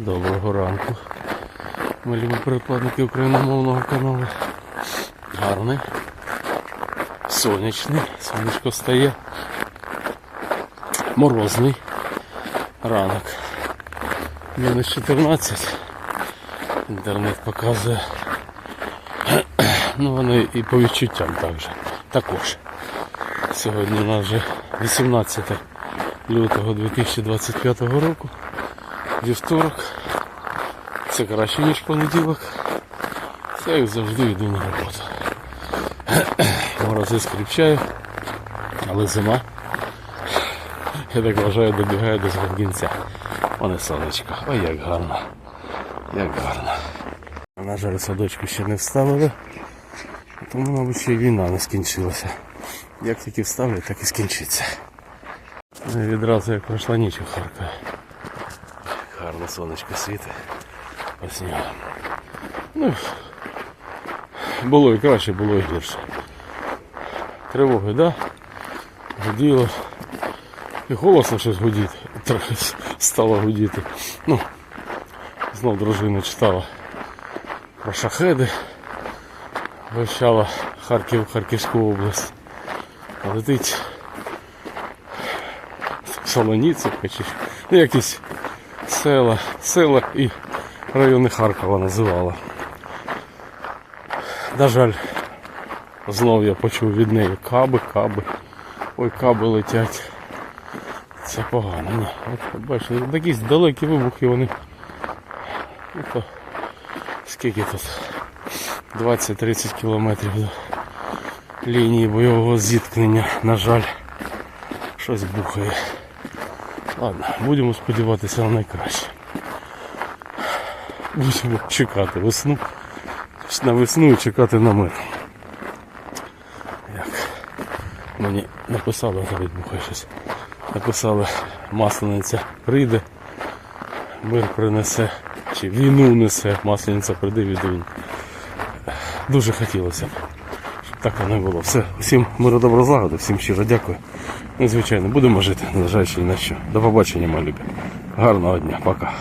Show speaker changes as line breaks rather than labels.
Доброго ранку. Ми любі перекладники україномовного каналу. Гарний. Сонячний. Сонечко стає. Морозний. Ранок. Мінус 14. Інтернет показує. Ну вони і по відчуттям також. Також. Сьогодні у нас вже 18 лютого 2025 року. Вівторок. Це краще, ніж понеділок. Це як завжди йду на роботу. Морози скріпчаю, але зима. Я так вважаю, добігає до. Вон і сонечко. Ой, як гарно. Як гарно. На жаль, садочку ще не вставили. Тому, мабуть, ще й війна не скінчилася. Як тільки вставлять, так і скінчиться. Ну, Відразу як пройшла ніч у Харкові. Гарно сонечко світить снігу. Ну, було і краще, було і гірше. Тривоги, да? Гуділо. І голосно щось гудіти. Трохи стало гудіти. Ну, знов дружина читала про шахеди. Вивчала Харків, Харківську область. Летить Солоніцевка чи ну, якісь села, села і райони Харкова називала. На жаль, знов я почув від неї каби, каби. Ой, каби летять. Це погано. Ні. От, бачите, такі далекі вибухи вони. Ну, то, скільки тут? 20-30 кілометрів до лінії бойового зіткнення, на жаль, щось бухає. Ладно, будемо сподіватися на найкраще. Будемо чекати весну. На весну і чекати на мир. Як мені написали, навіть бухає щось. Написали, маслениця прийде, мир принесе, чи війну несе, маслениця прийде від війни. Дуже хотілося б, так воно і було. Все, всім миру добро злагоди, всім щиро дякую. Ну, і, звичайно, будемо жити, незважаючи ні на що. До побачення, мої любі. Гарного дня, пока.